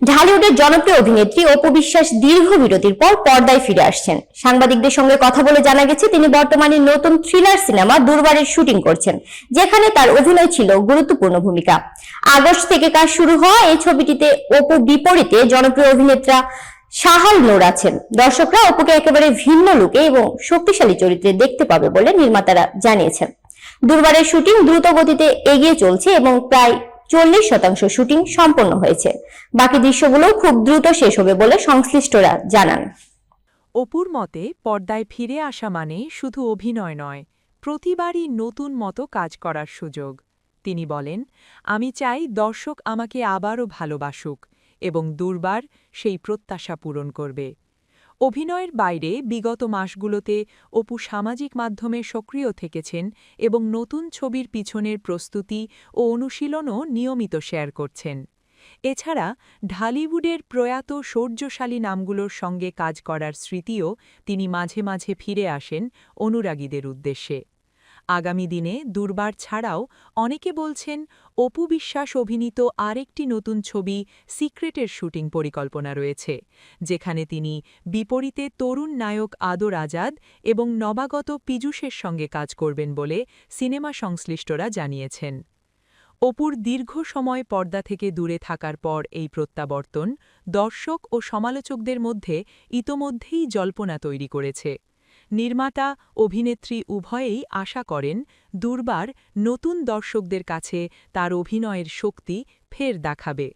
ঢালিউডের জনপ্রিয় অভিনেত্রী অপু বিশ্বাস দীর্ঘ বিরতির পর পর্দায় ফিরে আসছেন। সাংবাদিকদের সঙ্গে কথা বলে জানা গেছে, তিনি বর্তমানে নতুন থ্রিলার সিনেমা দুর্বারের শুটিং করছেন, যেখানে তার অভিনয় ছিল গুরুত্বপূর্ণ ভূমিকা। আগস্ট থেকে কাজ শুরু হওয়া এই ছবিটিতে অপু বিপরীতে জনপ্রিয় অভিনেত্রা সাহাল নূর আছেন। দর্শকরা অপুকে একেবারে ভিন্ন লুকে এবং শক্তিশালী চরিত্রে দেখতে পাবে বলে নির্মাতারা জানিয়েছেন। দুর্বারের শুটিং দ্রুত গতিতে এগিয়ে চলছে এবং প্রায় চল্লিশ শতাংশ শুটিং সম্পন্ন হয়েছে। বাকি দৃশ্যগুলো খুব দ্রুত শেষ হবে বলে সংশ্লিষ্টরা জানান। অপুর মতে, পর্দায় ফিরে আসা মানে শুধু অভিনয় নয়, প্রতিবারই নতুন মতো কাজ করার সুযোগ। তিনি বলেন, আমি চাই দর্শক আমাকে আবারও ভালোবাসুক এবং দুর্বার সেই প্রত্যাশা পূরণ করবে। অভিনয়ের বাইরে বিগত মাসগুলোতে অপু সামাজিক মাধ্যমে সক্রিয় থেকেছেন এবং নতুন ছবির পিছনের প্রস্তুতি ও অনুশীলনও নিয়মিত শেয়ার করছেন। এছাড়া ঢালিউডের প্রয়াত শৌর্যশালী নামগুলোর সঙ্গে কাজ করার স্মৃতিও তিনি মাঝে মাঝে ফিরে আসেন অনুরাগীদের উদ্দেশ্যে। আগামী দিনে দুর্বার ছাড়াও অনেকে বলছেন, অপু বিশ্বাস অভিনীত আরেকটি নতুন ছবি সিক্রেটের শুটিং পরিকল্পনা রয়েছে, যেখানে তিনি বিপরীতে তরুণ নায়ক আদর আজাদ এবং নবাগত পীযূষের সঙ্গে কাজ করবেন বলে সিনেমা সংশ্লিষ্টরা জানিয়েছেন। অপুর দীর্ঘ সময় পর্দা থেকে দূরে থাকার পর এই প্রত্যাবর্তন দর্শক ও সমালোচকদের মধ্যে ইতোমধ্যেই জল্পনা তৈরি করেছে। নির্মাতা অভিনেত্রী উভয়েই আশা করেন দুর্বার নতুন দর্শকদের কাছে তার অভিনয়ের শক্তি ফের দেখাবে।